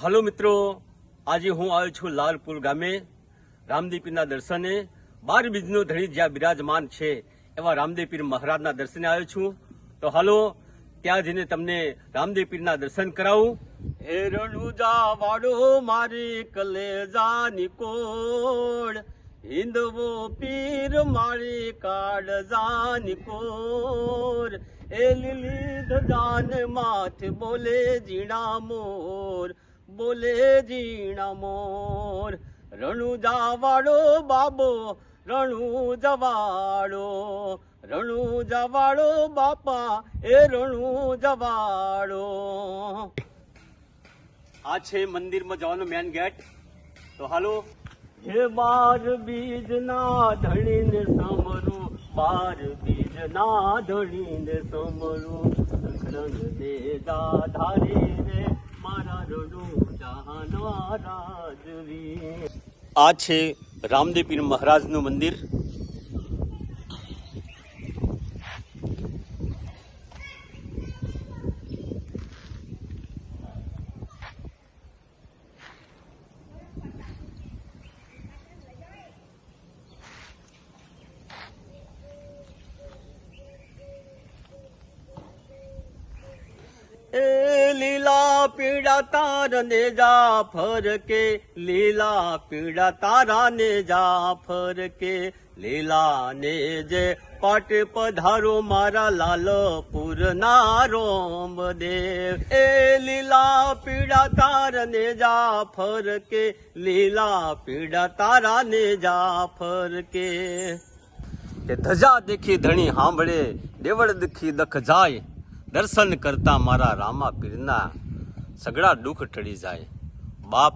હાલો મિત્રો, આજે હું આવ્યો છું લાલપુર ગામે રામદેવપીરના દર્શને. બાર બીજનો ધણી જ્યાં બિરાજમાન છે, એવા રામદેવપીર મહારાજના દર્શને આવ્યો છું. તો હાલો, ત્યાં જઈને તમને રામદેવપીરના દર્શન કરાવું. હે રણુજા વાડો મારી કલેજાની કોડ. હિંદવો પીર મારી કાળજાની કોર એ લીલી ધજાન માથ બોલે જીણા મોર. બોલે જીણા મોર. રણુ જાવાડો બાબો, રણુ જવાડો રણુ જવાડો બાપા, એ રણુ જવાડો આ છે મંદિરમાં જવાનો મેન ગેટ તો હાલો. હે બાર બીજના ધણીને સમરું બાર બીજના ધણીને સમરું રંગ દે ધારી રે મારા રણુ જહાના રાજવી આ છે રામદેવપીર મહારાજનું મંદિર એ લીલા પીડા તાર ને જાફર કે લીલા પીડા તારા ને જાફર કે લીલા ને જે પાટ પધારો મારા લાલપુર ના રોમ દેવ એ લીલા પીડા તાર ને જાફર કે લીલા પીડા તારા ને જાફર કે કે ધજા દેખી ધણી સાંભળે દેવળ દેખી દખ જાય, દર્શન કરતા મારા રામા પીરના. સગડા દુઃખ ટળી જાય. બાપ,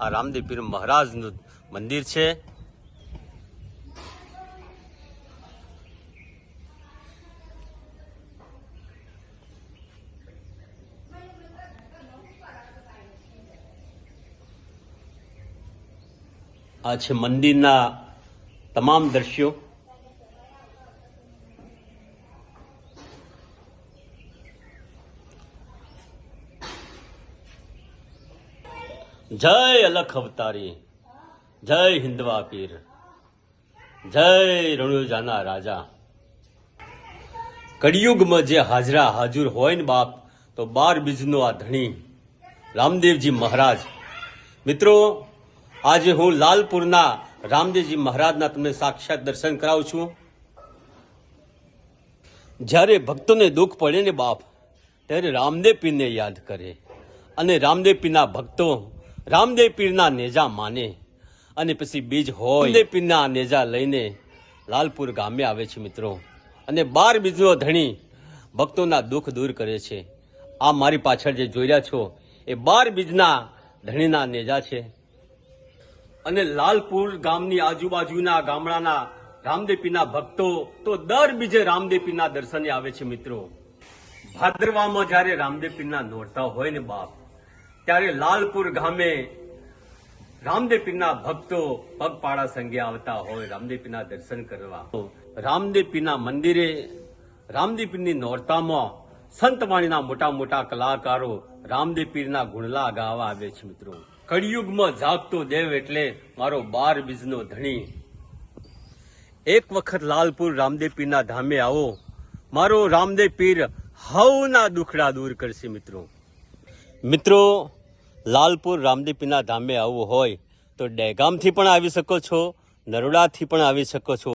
આ રામદેવ પીર મહારાજનું મંદિર છે. આ છે મંદિરના તમામ દ્રશ્યો. જય અલખ અવતારી, જય હિન્દવા પીર, જય રણુજાના રાજા. કળિયુગમાં જે હાજરા હાજર હોય ને બાપ, તો બાર બીજનો આ ધણી, રામદેવજી મહારાજ. મિત્રો, આજે હું લાલપુરના રામદેવજી મહારાજના તમને સાક્ષાત દર્શન કરાવું છું. જ્યારે ભક્તોને દુઃખ પડે ને બાપ, ત્યારે રામદેવ પીને યાદ કરે. અને રામદેવ પીના ભક્તો રામદેવ પીરના નેજા માને અને પછી બીજ હોય. રામદેવ પીરના નેજા લઈને લાલપુર ગામે આવે છે મિત્રો. અને બાર બીજનો ધણી ભક્તોના દુઃખ દૂર કરે છે. આ મારી પાછળ જે જોઈ રહ્યા છો, એ બાર બીજના ધણીના નેજા છે. અને લાલપુર ગામની આજુબાજુના ગામડાના રામદેવપીના ભક્તો તો દર બીજે રામદેપીના દર્શને આવે છે મિત્રો. ભાદરવામાં જ્યારે રામદેવપીરના નોરતા હોય ને બાપ ત્યારે લાલપુર ગામે રામદેવપીરના ભક્તો પગપાળા સંગે આવતા હોય રામદેવપીના દર્શન કરવા. રામદેવપીના મંદિરે રામદેવપીરની નોરતામાં સંતવાણીના મોટા મોટા કલાકારો રામદેવપીરના ગુણલા ગાવા આવે છે મિત્રો. કળિયુગમાં જાગતો દેવ એટલે મારો બાર બીજનો ધણી. એક વખત લાલપુર રામદેવ પીરના ધામે આવો. મારો રામદેવ પીર હવના દુખડા દૂર કરશે મિત્રો. મિત્રો લાલપુર રામદીપીના ધામે આવવું હોય તો ડેગામથી પણ આવી શકો છો, નરોડાથી પણ આવી શકો છો.